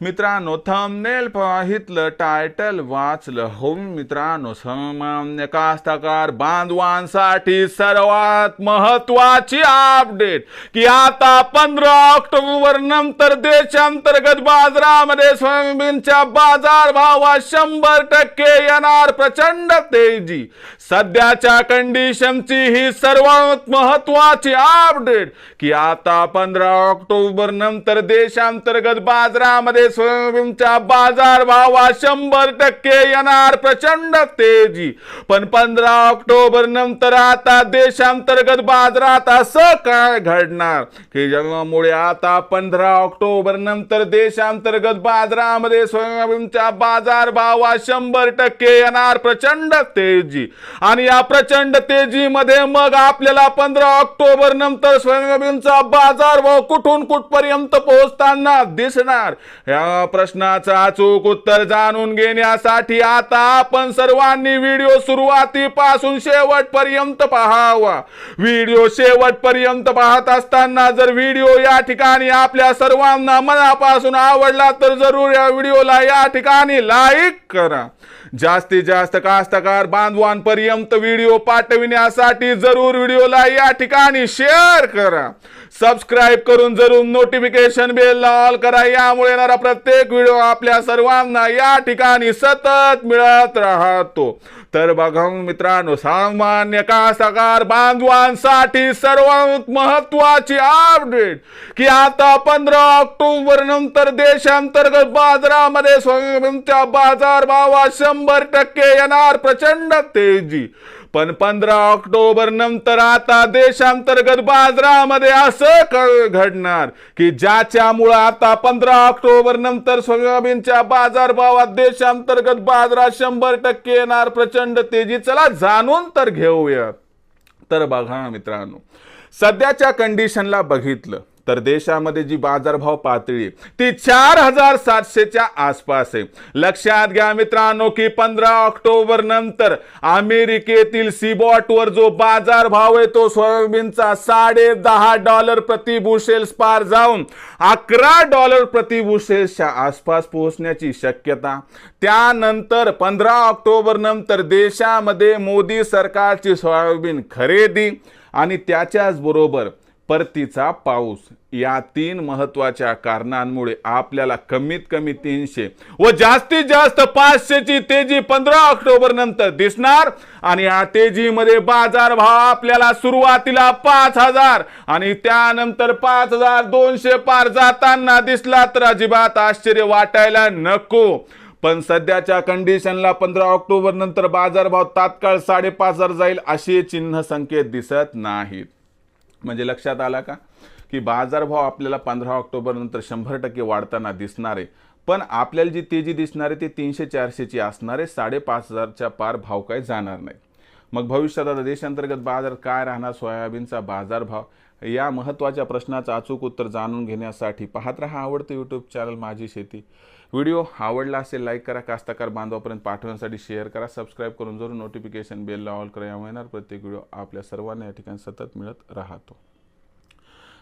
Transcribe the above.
मित्रांनो thumbnail पाहितलं title वाचलं. हो मित्रांनो सामान्य कास्तकार बांधवांसाठी सर्वात महत्वाची अपडेट की आता पंधरा ऑक्टोबर नंतर देशांतर्गत बाजारामध्ये सोयाबीनच्या बाजार भावात शंभर टक्के येणार प्रचंड तेजी. सध्याच्या कंडिशनची ही सर्वात महत्वाची अपडेट की आता पंधरा ऑक्टोबर नंतर देशांतर्गत बाजारामध्ये सोयाबीनच्या बाजार भावात शंभर टक्के येणार प्रचंड तेजी. पण पंधरा ऑक्टोबर नंतर आता देशांतर्गत बाजारात असं काय घडणार? की जगामुळे आता पंधरा ऑक्टोबर नंतर देशांतर्गत बाजारामध्ये सोयाबीनच्या बाजार भावात शंभर टक्के येणार प्रचंड तेजी. आणि या प्रचंड तेजीमध्ये मग आपल्याला पंधरा ऑक्टोबर नंतर सोयाबीनचा बाजार भाव कुठून कुठपर्यंत पोहोचताना दिसणार? या प्रश्नाचं अचूक उत्तर जाणून घेण्यासाठी आता आपण सर्वांनी व्हिडिओ सुरुवातीपासून शेवटपर्यंत पाहावा. व्हिडिओ शेवटपर्यंत पाहत असताना जर व्हिडिओ या ठिकाणी आपल्या सर्वांना मनापासून आवडला तर जरूर या व्हिडिओला या ठिकाणी लाईक करा. जास्तीत जास्त कास्तकार बांधवांपर्यंत व्हिडिओ पाठविण्यासाठी जरूर व्हिडिओला या ठिकाणी शेअर करा. सबस्क्राईब करून जरूर नोटिफिकेशन बेल ऑल करा यामुळे येणारा प्रत्येक व्हिडिओ आपल्या सर्वांना या ठिकाणी सतत मिळत राहतो. तर बघा मित्रांनो सामान्य कास्तकार बांधवांसाठी सर्वात महत्वाची अपडेट की आता पंधरा ऑक्टोबर नंतर देशांतर्गत बाजारामध्ये सोयाबीनच्या बाजार भावात शंभर टक्के येणार प्रचंड तेजी. पण पंधरा ऑक्टोबर नंतर आता देशांतर्गत बाजारामध्ये असं घडणार की ज्याच्यामुळं आता पंधरा ऑक्टोबर नंतर सोयाबीनच्या बाजार भावात देशांतर्गत बाजारात शंभर टक्के येणार प्रचंड तेजी. चला जाणून तर घेऊया. तर बघा मित्रांनो सध्याच्या कंडिशनला बघितलं. तर देशामध्ये जी बाजारभाव पातळी ती चार हजार सातशेच्या आसपास आहे. लक्षात घ्या मित्रांनो की पंधरा ऑक्टोबर नंतर अमेरिकेतील सीबॉटवर जो बाजार भाव आहे तो सोयाबीनचा साडे दहा डॉलर प्रति बुशेल्स पार जाऊन अकरा डॉलर प्रति बुशेल्सच्या आसपास पोहोचण्याची शक्यता. त्यानंतर पंधरा ऑक्टोबर नंतर देशामध्ये मोदी सरकारची सोयाबीन खरेदी आणि त्याच्याच बरोबर परतीचा पाऊस. या तीन महत्त्वाच्या कारणांमुळे आपल्याला कमीत कमी तीनशे व जास्तीत जास्त पाचशेची तेजी पंधरा ऑक्टोबर नंतर दिसणार. आणि या तेजीमध्ये बाजार भाव आपल्याला सुरुवातीला पाच हजार आणि त्यानंतर पाच हजार दोनशे पार जाताना दिसला तर अजिबात आश्चर्य वाटायला नको. पण सध्याच्या कंडिशनला पंधरा ऑक्टोबर नंतर बाजारभाव तात्काळ साडेपाच हजार जाईल असे चिन्ह संकेत दिसत नाहीत. म्हणजे लक्षात आला का? की बाजारभाव आपल्याला पंधरा ऑक्टोबर नंतर शंभर टक्के वाढताना दिसणार आहे पण आपल्याला जी तेजी दिसणार आहे ती तीनशे चारशेची असणार आहे साडेपाच हजारच्या पार भाव काय जाणार नाही मग भविष्यात आता देशांतर्गत बाजार काय राहणार? सोयाबीनचा बाजारभाव? या महत्त्वाच्या प्रश्नाचं अचूक उत्तर जाणून घेण्यासाठी पाहत राहा आवडतं यूट्यूब चॅनल माझी शेती. व्हिडिओ आवडला असेल लाईक करा. कास्तकार बांधवापर्यंत पाठवण्यासाठी शेअर करा. सबस्क्राईब करून जरूर नोटिफिकेशन बेलला ऑल करा यामुळे येणार. प्रत्येक व्हिडिओ आपल्या सर्वांना या ठिकाणी सतत मिळत राहतो.